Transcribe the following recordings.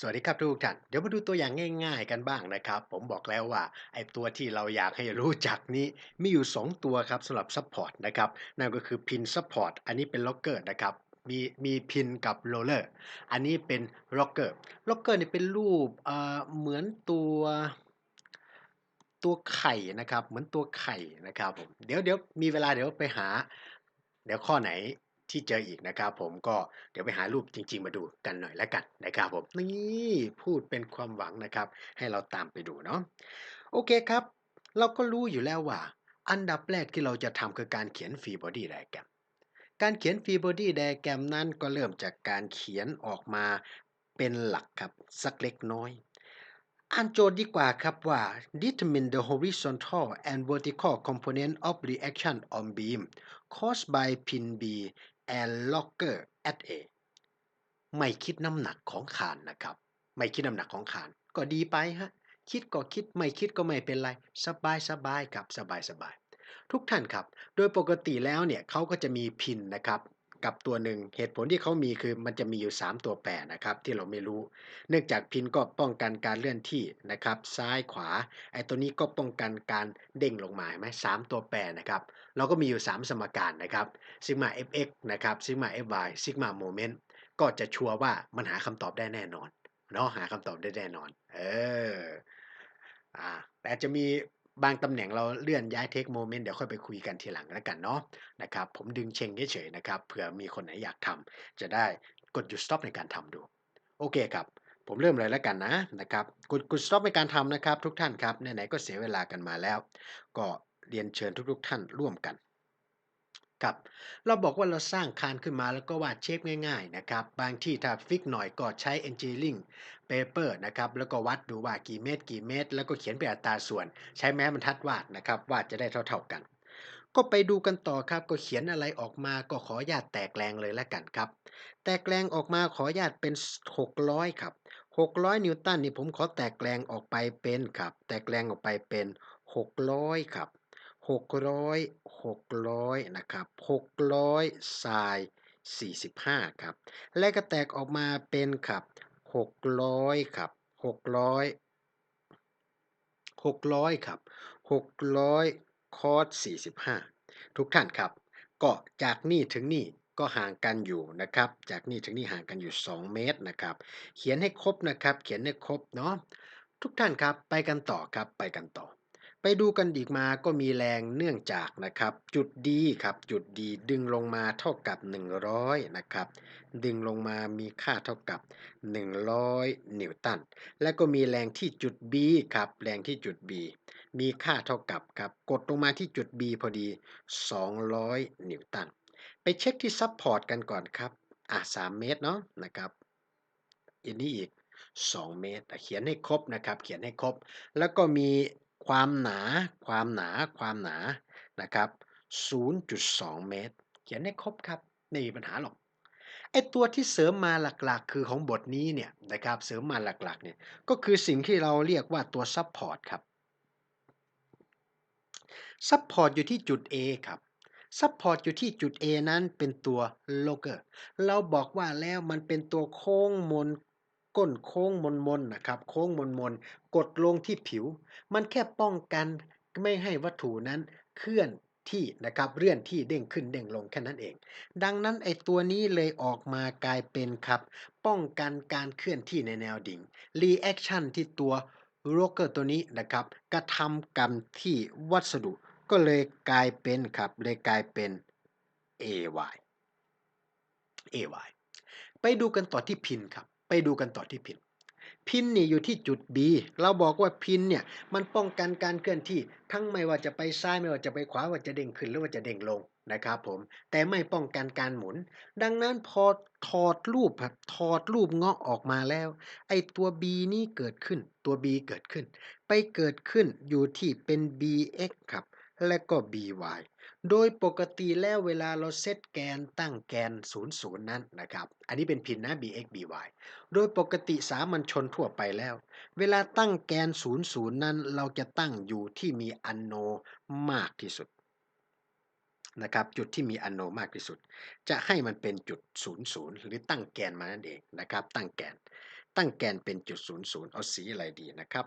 สวัสดีครับทุกท่าน เดี๋ยวมาดูตัวอย่างง่าย ๆ กันบ้างนะครับ ผมบอกแล้วว่าไอ้ตัวที่เราอยากให้รู้จักนี้มีอยู่ 2 ตัวครับสำหรับซัพพอร์ตนะครับ นั่นก็คือ Pin Support อันนี้เป็น Locker นะครับ มีมี Pin กับ Roller อันนี้เป็น Locker Locker นี่เป็นรูปเอ่อเหมือนตัวตัวไข่นะครับ เหมือนตัวไข่นะครับผม เดี๋ยวเดี๋ยวมีเวลาเดี๋ยวไปหา เดี๋ยวข้อไหน ที่เจออีกนะครับ ผมก็เดี๋ยวไปหารูปจริง ๆ มาดูกันหน่อยแล้วกันนะครับผมนี่พูดเป็นความหวังนะครับ ให้เราตามไปดูเนาะโอเคครับ เราก็รู้อยู่แล้วว่า อันดับแรกที่เราจะทำคือการเขียนฟรีบอดี้ไดแกรมการเขียนฟรีบอดี้ไดแกรมนั้นก็เริ่มจากการเขียนออกมาเป็นหลักครับ สักเล็กน้อยอ่านโจทย์ดีกว่าครับว่า determine the horizontal and vertical component of reaction on beam caused by pin B and locker at A ไม่คิดน้ำหนักของคานนะครับ ไม่คิดน้ำหนักของคานก็ดีไปฮะ คิดก็คิดไม่คิดก็ไม่เป็นไร สบายสบายครับสบายสบายทุกท่านครับ โดยปกติแล้วเนี่ยเขาก็จะมีพินนะครับ กับตัวหนึ่งเหตุผลที่เขามีคือมันจะมีอยู่ 3 ตัวแปรนะครับที่เราไม่รู้ เนื่องจากพินก็ป้องกันการเลื่อนที่นะครับซ้ายขวาไอ้ตัวนี้ก็ป้องกันการเด้งลงมาไหมสามตัวแปรนะครับเราก็มีอยู่ 3 สมการนะครับซิกมา fx นะครับซิกมา fy ซิกมาโมเมนต์ก็จะชัวร์ว่ามันหาคำตอบได้แน่นอนเนาะหาคำตอบได้แน่นอน เอออ่าแต่จะมี บางตำแหน่งเราเลื่อนย้ายเทคโมเมนต์เดี๋ยวค่อยไปคุยกันทีหลังแล้วกันเนาะนะครับผมดึงเชงเฉยๆนะครับเผื่อมีคนไหนอยากทำจะได้กดหยุด stop ในการทำดู โอเคครับผมเริ่มเลยแล้วกันนะนะครับกดกด stop ในการทำนะครับ ทุกท่านครับไหนๆก็เสียเวลากันมาแล้ว ก็เรียนเชิญทุกๆ ท่านร่วมกัน ครับ เราบอกว่าเราสร้างคานขึ้นมาแล้วก็วาดเชฟง่ายๆนะครับ บางที่ถ้าฟิกหน่อยก็ใช้ engineering paper นะครับ แล้วก็วัดดูว่ากี่เมตร กี่เมตร แล้วก็เขียนเป็นอัตราส่วน ใช้แม้บรรทัดวาดนะครับ วาดจะได้เท่าๆกัน ก็ไปดูกันต่อครับ ก็เขียนอะไรออกมาก็ขอญาตแตกแรงเลยแล้วกันครับ แตกแรงออกมาขอญาตเป็น 600 ครับ 600 นิวตันนี่ผมขอแตกแรงออกไปเป็นครับ แตกแรงออกไปเป็น 600 ครับ 600 600นะครับ600ทราย 45 ครับ และก็แตกออกมาเป็นครับ600ครับ600 600ครับ600คอส45 ทุกท่านครับ ก็จากนี่ถึงนี่ก็ห่างกันอยู่นะครับ จากนี่ถึงนี่ห่างกันอยู่ 2 เมตรนะครับ เขียนให้ครบนะครับ เขียนให้ครบเนาะทุกท่านครับไปกันต่อครับไปกันต่อ ไปดูกันอีกมาก็มีแรงเนื่องจากนะครับ จุดดีครับจุดดีดึงลงมาเท่ากับ 100นะครับดึงลงมามีค่าเท่ากับ 100 นิวตัน และก็มีแรงที่จุด B ครับแรงที่จุด B มีค่าเท่ากับครับกดลงมาที่จุด B พอดี 200 นิวตัน ไปเช็คที่ซับพอร์ตกันก่อนครับอะ3เมตรเนาะนะครับอันนี้อีก 2 เมตรเขียนให้ครบนะครับ เขียนให้ครบ แล้วก็มี ความหนา ความหนา ความหนา นะครับ 0.2 เมตร เขียนให้ครบครับ ไม่มีปัญหาหรอก ไอตัวที่เสริมมาหลักๆ คือของบทนี้เนี่ยนะครับ เสริมมาหลักๆ เนี่ย ก็คือสิ่งที่เราเรียกว่าตัวซับพอร์ตครับ ซับพอร์ตอยู่ที่จุด A ครับซับพอร์ตอยู่ที่จุด A นั้นเป็นตัวโลเกอร์ เราบอกว่าแล้วมันเป็นตัวโค้งมน ก้นโค้งมนมนนะครับ โค้งมนมนกดลงที่ผิว มันแค่ป้องกันไม่ให้วัตถุนั้นเคลื่อนที่นะครับเลื่อนที่เด้งขึ้นเด้งลงแค่นั้นเอง ดังนั้นไอตัวนี้เลยออกมากลายเป็นครับ ป้องกันการเคลื่อนที่ในแนวดิ่ง reaction ที่ตัวโรเกอร์ตัวนี้นะครับกระทำกรรมที่วัสดุก็เลยกลายเป็นครับเลยกลายเป็น AY AY ไปดูกันต่อที่พินครับ ไปดูกันต่อที่พิน พินนี่อยู่ที่จุด B เราบอกว่าพินเนี่ยมันป้องกันการเคลื่อนที่ทั้งไม่ว่าจะไปซ้ายไม่ว่าจะไปขวาว่าจะเด้งขึ้นหรือว่าจะเด้งลงนะครับผมแต่ไม่ป้องกันการหมุน ดังนั้นพอถอดรูปครับถอดรูปเงาะออกมาแล้ว ไอตัว B นี้เกิดขึ้นตัว B เกิดขึ้น ไปเกิดขึ้นอยู่ที่เป็น bx ครับ และก็ by โดยปกติแล้วเวลาเราเซตแกนตั้งแกน 00 นั้นนะครับ อันนี้เป็นพินนะ bx by โดยปกติสามัญชนทั่วไปแล้ว เวลาตั้งแกน 00 นั้น เราจะตั้งอยู่ที่มีอันโนมากที่สุดนะครับจุดที่มีอันโนมากที่สุด จะให้มันเป็นจุด 00 หรือตั้งแกนมานั่นเองนะครับ ตั้งแกน ตั้งแกนเป็นจุด 00 เอาสีอะไรดีนะครับ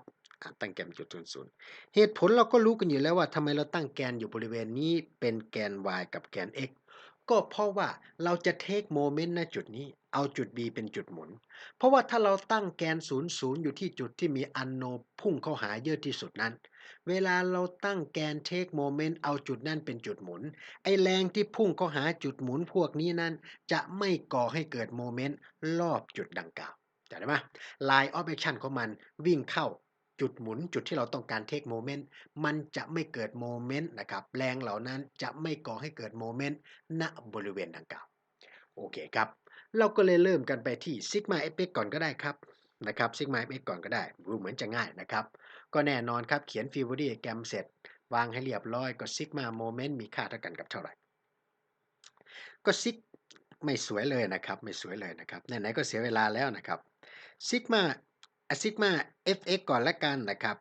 ตั้งแกนเป็นจุด00เหตุผลเราก็รู้กันอยู่แล้วว่าทำไมเราตั้งแกนอยู่บริเวณนี้เป็นแกน y กับแกน x ก็เพราะว่าเราจะเทกโมเมนต์ณจุดนี้ เอาจุด B เป็นจุดหมุน เพราะว่าถ้าเราตั้งแกน 00 อยู่ที่จุดที่มี unknown พุ่งเข้าหาเยอะที่สุดนั้น เวลาเราตั้งแกนเทกโมเมนต์เอาจุดนั้นเป็นจุดหมุน ไอแรงที่พุ่งเข้าหาจุดหมุนพวกนี้นั้น จะไม่ก่อให้เกิดโมเมนต์รอบจุดดังกล่าวจำได้ไหม line of action ของมันวิ่งเข้า จุดหมุนจุดที่เราต้องการเทกโมเมนต์มันจะไม่เกิดโมเมนต์นะครับแรงเหล่านั้นจะไม่ก่อให้เกิดโมเมนต์ณบริเวณดังกล่าวโอเคครับ เราก็เลยเริ่มกันไปที่ sigma fx ก่อนก็ได้ครับนะครับ sigma fx ก่อนก็ได้ดูเหมือนจะง่ายนะครับ ก็แน่นอนครับเขียน free body diagram เสร็จ วางให้เรียบร้อยก็ sigma moment มีค่าเท่ากันกับเท่าไหร่ ก็ sig ไม่สวยเลยนะครับ ไม่สวยเลยนะครับไหนๆก็เสียเวลาแล้วนะครับ sigma อ่า sigma fx ก่อนแล้วกันนะครับ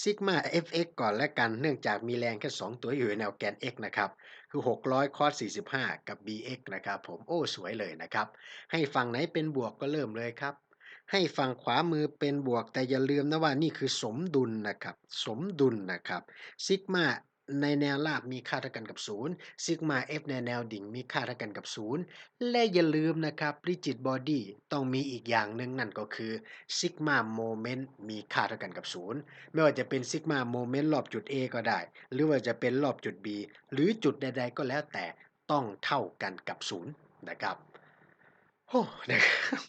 sigma fx ก่อนแล้วกัน เนื่องจากมีแรงแค่ 2 ตัวอยู่ในแนวแกน x นะครับ คือ 600 cos 45 กับ bx นะครับ ผม โอ้ สวยเลยนะครับ ให้ฝั่งไหนเป็นบวกก็เริ่มเลยครับ ให้ฝั่งขวามือเป็นบวก แต่อย่าลืมนะว่านี่คือสมดุลนะครับ สมดุลนะครับ ซิกมา ในแนวราบมีค่าเท่ากันกับ 0 ซิกมา f ในแนวดิ่งมีค่าเท่ากันกับ 0 และอย่าลืมนะครับ rigid body ต้องมีอีกอย่างหนึ่งนั่นก็คือซิกมาโมเมนต์มีค่าเท่ากันกับ 0 ไม่ว่าจะเป็นซิกมาโมเมนต์รอบจุด A ก็ได้ หรือว่าจะเป็นรอบจุด B หรือจุดใด ๆ ก็แล้วแต่ต้องเท่ากันกับ 0 นะครับโอ้นะครับ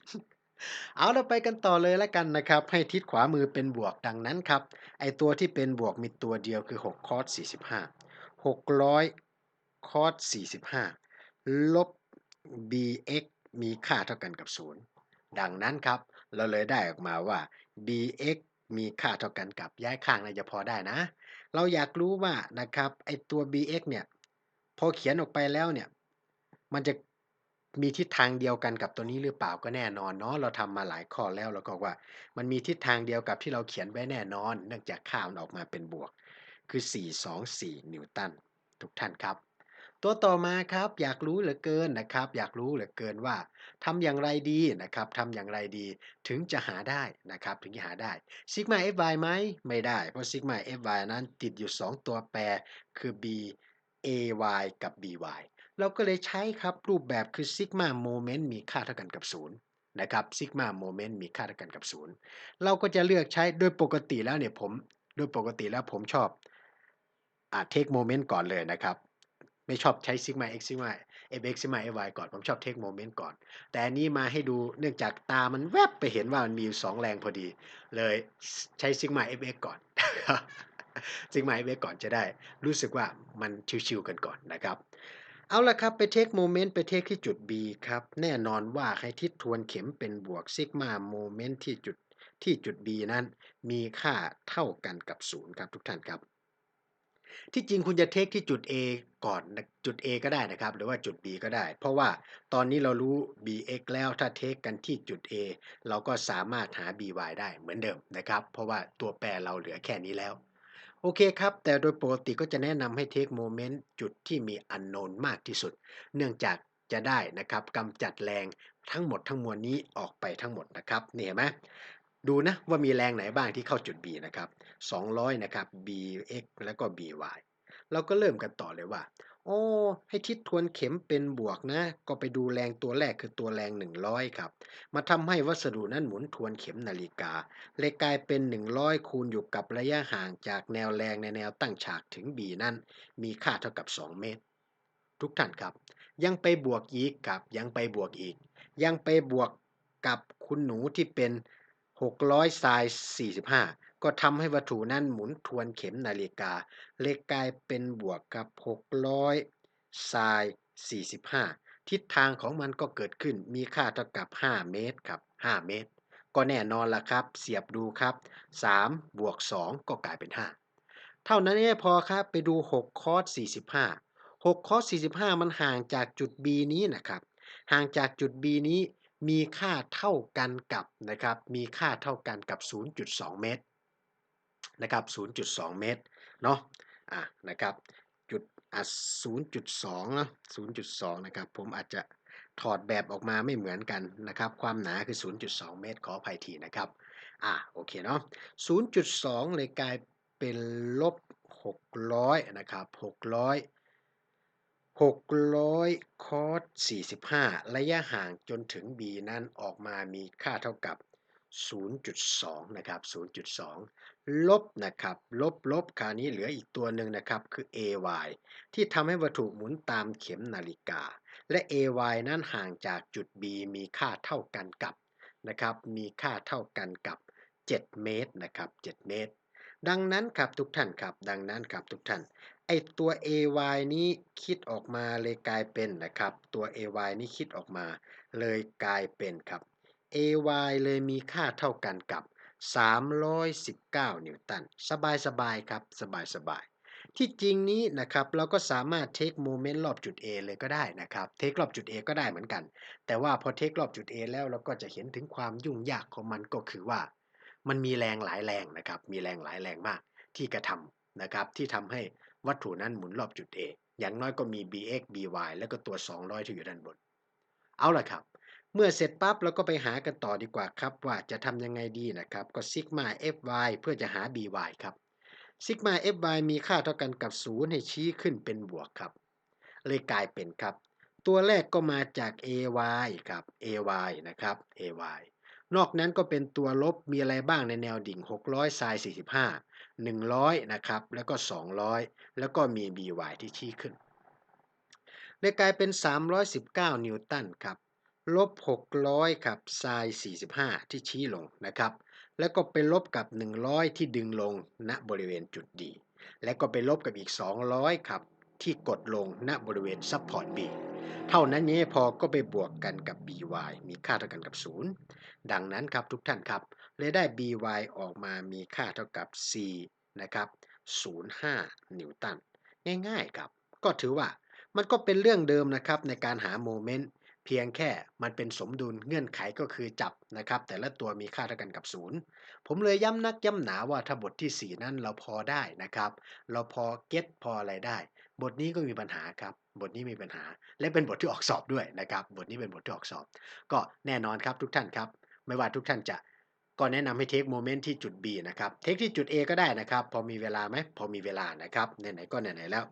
เอาเราไปกันต่อเลยแล้วกันนะครับ ให้ทิศขวามือเป็นบวกดังนั้นครับ ไอตัวที่เป็นบวกมีตัวเดียวคือ6 cos 45 600 cos 45 ลบ bx มีค่าเท่ากันกับ 0 ดังนั้นครับ เราเลยได้ออกมาว่า bx มีค่าเท่ากันกับย้ายข้างน่าจะพอได้นะ เราอยากรู้ว่านะครับไอตัว bx เนี่ย พอเขียนออกไปแล้วเนี่ย มันจะ มีทิศทางเดียวกันกับตัวนี้หรือเปล่าก็แน่นอนเนาะเราทำมาหลายข้อแล้วเราก็ว่า มันมีทิศทางเดียวกับที่เราเขียนไว้แน่นอน เนื่องจากค่ามันออกมาเป็นบวก คือ 424 นิวตันทุกท่านครับ ตัวต่อมาครับอยากรู้เหลือเกินนะครับ อยากรู้เหลือเกินว่าทำอย่างไรดีนะครับทำอย่างไรดีถึงจะหาได้นะครับถึงจะหาได้ซิกมา fy ไหมไม่ได้ เพราะซิกมา fy นั้นติดอยู่ 2 ตัวแปรคือ b ay กับ by เราก็เลยใช้ครับรูปแบบคือซิกมาโมเมนต์มีค่าเท่ากันกับ0นะครับซิกมาโมเมนต์มีค่าเท่ากันกับ 0 เราก็จะเลือกใช้โดยปกติแล้วเนี่ยผมโดยปกติแล้วผมชอบอ่าเทคโมเมนต์ก่อนเลยนะครับ ไม่ชอบใช้ซิกมา x ซิกมา fx ซิกมา fy ก่อน ผมชอบเทคโมเมนต์ก่อน แต่อันนี้มาให้ดูเนื่องจากตามันแวบไปเห็นว่ามันมีอยู่2แรงพอดี เลยใช้ซิกมา fx ก่อนซิกมา fx ก่อนจะได้รู้สึกว่ามันชิวๆกันก่อนนะครับ เอาละครับไปเทคโมเมนต์ไปเทคที่จุด B ครับ แน่นอนว่าให้ทิศทวนเข็มเป็นบวกซิกมาโมเมนต์ที่จุดที่จุด B นั้น มีค่าเท่ากันกับ 0 ครับทุกท่านครับ ที่จริงคุณจะเทคที่จุด A ก่อนจุด A ก็ได้นะครับ หรือว่าจุด B ก็ได้ เพราะว่าตอนนี้เรารู้ bx แล้วถ้าเทคกันที่จุด A เราก็สามารถหา by ได้เหมือนเดิมนะครับ เพราะว่าตัวแปรเราเหลือแค่นี้แล้ว โอเคครับ แต่โดยปกติก็จะแนะนำให้เทคโมเมนต์จุดที่มีอันโนนมากที่สุด เนื่องจากจะได้นะครับกำจัดแรงทั้งหมดทั้งมวลนี้ออกไปทั้งหมดนะครับนี่เห็นไหมดูนะว่ามีแรงไหนบ้างที่เข้าจุด B นะครับ 200 นะครับ bx แล้วก็ by เราก็เริ่มกันต่อเลยว่า โอ้ให้ทิศทวนเข็มเป็นบวกนะ ก็ไปดูแรงตัวแรกคือตัวแรง 100 ครับ มาทำให้วัสดุนั้นหมุนทวนเข็มนาฬิกา เลยกลายเป็น 100 คูณอยู่กับระยะห่างจากแนวแรงในแนวตั้งฉากถึง B นั้น มีค่าเท่ากับ 2 เมตร ทุกท่านครับ ยังไปบวกอีกกับยังไปบวกอีก ยังไปบวกกับคุณหนูที่เป็น 600ไซน์45 ก็ทำให้วัตถุนั้นหมุนทวนเข็มนาฬิกา เลยกลายเป็นบวกกับ 600ไซน์45 ทิศทางของมันก็เกิดขึ้นมีค่าเท่ากับ 5 เมตรครับ 5 เมตร ก็แน่นอนละครับ เสียบดูครับ 3 บวก 2 ก็กลายเป็น 5 เท่านั้นไม่พอครับ ไปดู 6 คอส45 6 คอส45 มันห่างจากจุด B นี้นะครับ ห่างจากจุด B นี้มีค่าเท่ากันกับนะครับ มีค่าเท่ากันกับ 0.2 เมตร นะครับ 0.2 เมตร เนาะอะนะครับ จุดอะ0.2นะ0.2 นะครับ ผมอาจจะถอดแบบออกมาไม่เหมือนกันนะครับ ความหนาคือ 0.2 เมตร ขออภัยทีนะครับ อ่าโอเคเนาะ 0.2 เลยกลายเป็นลบ 600 นะครับ 600 600 คอส45 ระยะห่างจนถึง B นั้นออกมามีค่าเท่ากับ 0.2 นะครับ 0.2 ลบนะครับ ลบลบคราวนี้เหลืออีกตัวหนึ่งนะครับคือ AY ที่ทำให้วัตถุหมุนตามเข็มนาฬิกา และ AY นั้นห่างจากจุด B มีค่าเท่ากันกับนะครับ มีค่าเท่ากันกับ 7 เมตรนะครับ 7 เมตร ดังนั้นครับทุกท่านครับ ดังนั้นครับทุกท่านไอตัว AY นี้คิดออกมาเลยกลายเป็นนะครับ ตัว AY นี้คิดออกมา เลยกลายเป็นครับ AY เลยมีค่าเท่ากันกับ 319 นิวตัน สบายๆครับ สบายๆที่จริงนี้นะครับเราก็สามารถเทคโมเมนต์รอบจุด A เลยก็ได้นะครับเทครอบจุด A ก็ได้เหมือนกัน แต่ว่าพอเทครอบจุด A แล้วเราก็จะเห็นถึงความยุ่งยากของมันก็คือว่า มันมีแรงหลายแรงนะครับมีแรงหลายแรงมากที่กระทำนะครับที่ทำให้วัตถุนั้นหมุนรอบจุด A อย่างน้อยก็มี bx by แล้วก็ตัว 200 ที่อยู่ด้านบน เอาล่ะครับ เมื่อเสร็จปั๊บเราก็ไปหากันต่อดีกว่าครับ ว่าจะทำยังไงดีนะครับ ก็ซิกมา fy เพื่อจะหา by ครับซิกมา fy มีค่าเท่ากันกับ 0 ให้ชี้ขึ้นเป็นบวกครับ เลยกลายเป็นครับ ตัวแรกก็มาจาก ay ครับ ay นะครับ ay นอกนั้นก็เป็นตัวลบมีอะไรบ้างในแนวดิ่ง 600 sin 45 100 นะครับ แล้วก็ 200 แล้วก็มี by ที่ชี้ขึ้นเลยกลายเป็น 319 นิวตันครับ ลบ 600ครับ sin 45 ที่ชี้ลงนะครับ แล้วก็ไปลบกับ 100 ที่ดึงลงณบริเวณจุดดี และก็ไปลบกับอีก 200 ครับ ที่กดลงณบริเวณ support B เท่านั้นยังพอก็ไปบวกกันกับ by มีค่าเท่ากันกับ 0 ดังนั้นครับทุกท่านครับเลยได้ by ออกมามีค่าเท่ากับ c นะครับ 05 นิวตัน ง่ายๆครับ ก็ถือว่ามันก็เป็นเรื่องเดิมนะครับในการหาโมเมนต์ เพียงแค่มันเป็นสมดุลเงื่อนไขก็คือจับนะครับ แต่ละตัวมีค่าเท่ากันกับ 0 ผมเลยย้ำนักย้ำหนาว่าถ้าบทที่ 4 นั้นเราพอได้นะครับ เราพอเก็ตพออะไรได้ บทนี้ก็มีปัญหาครับบทนี้มีปัญหา และเป็นบทที่ออกสอบด้วยนะครับ บทนี้เป็นบทที่ออกสอบ ก็แน่นอนครับทุกท่านครับ ไม่ว่าทุกท่านจะ ก็แนะนำให้เทคโมเมนต์ที่จุด B นะครับเทคที่จุด A ก็ได้นะครับพอมีเวลาไหมพอมีเวลานะครับไหนๆก็ไหนๆแล้ว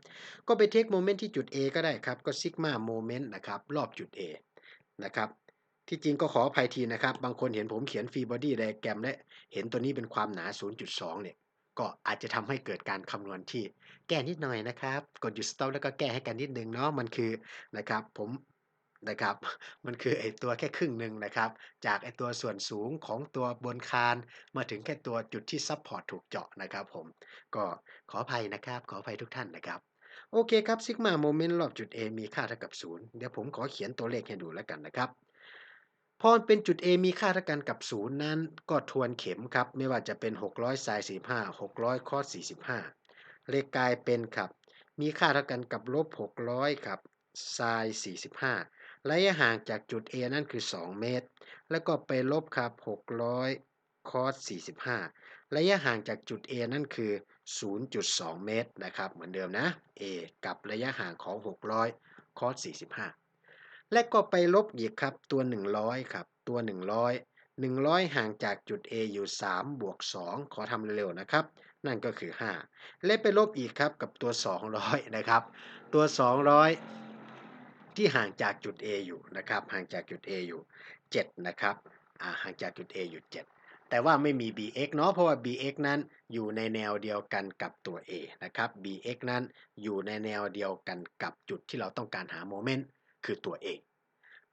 ก็ไปเทคโมเมนต์ที่จุด A ก็ได้ครับก็ซิกมาโมเมนต์นะครับรอบจุด A นะครับที่จริงก็ขออภัยทีนะครับ บางคนเห็นผมเขียนฟรีบอดี้ไดแกรมและเห็นตัวนี้เป็นความหนา 0.2 เนี่ย ก็อาจจะทำให้เกิดการคำนวณที่แก้นิดหน่อยนะครับ กดหยุดสต็อปแล้วก็แก้ให้กันนิดนึงเนาะมันคือนะครับผม นะครับ มันคือไอตัวแค่ครึ่งหนึ่งนะครับ จากไอตัวส่วนสูงของตัวบนคานมาถึงแค่ตัวจุดที่ซับพอร์ตถูกเจาะนะครับผม ก็ขออภัยนะครับ ขออภัยทุกท่านนะครับโอเคครับซิกมาโมเมนต์รอบจุด A มีค่าเท่ากับ 0 เดี๋ยวผมขอเขียนตัวเลขให้ดูแล้วกันนะครับ พอเป็นจุด A มีค่าเท่ากันกับ 0 นั้นก็ทวนเข็มครับ ไม่ว่าจะเป็น 600 sin 45 600 cos 45 เลขกลายเป็นครับ มีค่าเท่ากันกับลบ600 ครับ sin 45 ระยะห่างจากจุด A นั่นคือ 2 เมตร แล้วก็ไปลบครับ600 cos 45 ระยะห่างจากจุด A นั่นคือ 0.2 เมตรนะครับเหมือนเดิมนะ A กับระยะห่างของ 600 cos 45 และก็ไปลบอีกครับตัว 100 ครับ ตัว 100 100 ห่างจากจุด A อยู่ 3 บวก 2 ขอทำเร็วๆนะครับ นั่นก็คือ 5 และไปลบอีกครับกับตัว 200 นะครับ ตัว 200 ที่ห่างจากจุด A อยู่นะครับห่างจากจุด A อยู่ 7 นะครับห่างจากจุด A อยู่ 7 แต่ว่าไม่มี bx เนาะเพราะว่า bx นั้นอยู่ในแนวเดียวกันกับตัว A นะครับ bx นั้นอยู่ในแนวเดียวกันกับจุดที่เราต้องการหาโมเมนต์คือตัว A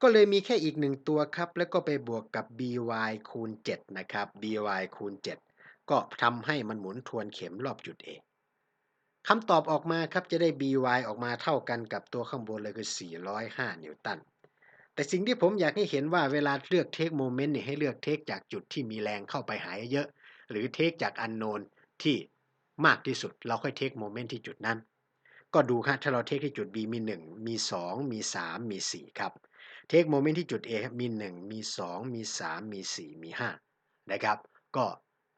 ก็เลยมีแค่อีกหนึ่งตัวครับ แล้วก็ไปบวกกับ by คูณ7นะครับ by คูณ7 ก็ทำให้มันหมุนทวนเข็มรอบจุด A คำตอบออกมาครับจะได้ by ออกมาเท่ากันกับตัวข้างบนเลยคือ 405 นิวตัน แต่สิ่งที่ผมอยากให้เห็นว่าเวลาเลือกเทคโมเมนต์เนี่ยให้เลือกเทคจากจุดที่มีแรงเข้าไปหายเยอะ หรือเทคจากอันโนนที่มากที่สุด เราค่อยเทคโมเมนต์ที่จุดนั้น ก็ดูครับถ้าเราเทคที่จุด B มี 1 มี 2 มี 3 มี 4 ครับ เทคโมเมนต์ที่จุด A ครับมี 1 มี 2 มี 3 มี 4 มี 5 นะครับ ก็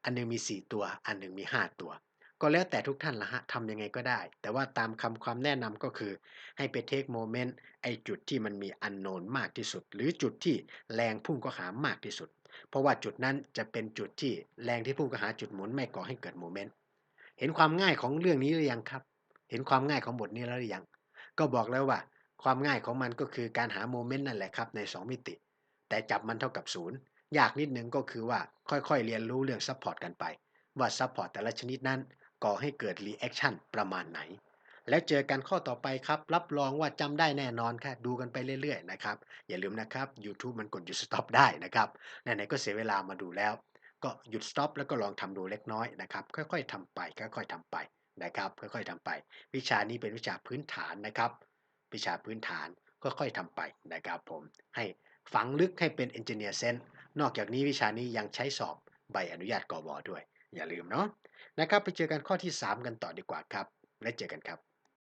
อันหนึงมี 4 ตัว อันหนึงมี 5 ตัว ก็แล้วแต่ทุกท่านละฮะทำยังไงก็ได้ แต่ว่าตามคำความแนะนำก็คือ ให้ไปเทคโมเมนต์ไอจุดที่มันมีอันโนนมากที่สุด หรือจุดที่แรงพุ่งก็หามากที่สุด เพราะว่าจุดนั้นจะเป็นจุดที่แรงที่พุ่งก็หาจุดหมุนไม่ก่อให้เกิดโมเมนต์เห็นความง่ายของเรื่องนี้หรือยังครับ เห็นความง่ายของบทนี้แล้วหรือยัง ก็บอกแล้วว่า ความง่ายของมันก็คือการหาโมเมนต์นั่นแหละครับใน 2 มิติ แต่จับมันเท่ากับศูนย์ยากนิดนึงก็คือว่าค่อยๆเรียนรู้เรื่องซัพพอร์ตกันไป ว่าซัพพอร์ตแต่ละชนิดนั้น ก่อให้เกิดรีแอคชั่นประมาณไหน แล้วเจอกันข้อต่อไปครับ รับรองว่าจำได้แน่นอนค่ะ ดูกันไปเรื่อยๆนะครับ อย่าลืมนะครับ YouTube มันกดหยุดสต็อปได้นะครับไหนๆก็เสียเวลามาดูแล้ว ก็หยุดสต็อปแล้วก็ลองทำดูเล็กน้อยนะครับ ค่อยๆทำไป ค่อยๆทำไปนะครับ ค่อยๆทำไป วิชานี้เป็นวิชาพื้นฐานนะครับ วิชาพื้นฐานค่อยๆทำไปนะครับผมให้ฝังลึกให้เป็น Engineer Sense นอกจากนี้วิชานี้ยังใช้สอบใบอนุญาตกบอด้วย อย่าลืมเนาะนะครับ ไปเจอกันข้อที่ 3 กันต่อดีกว่าครับ และเจอกันครับ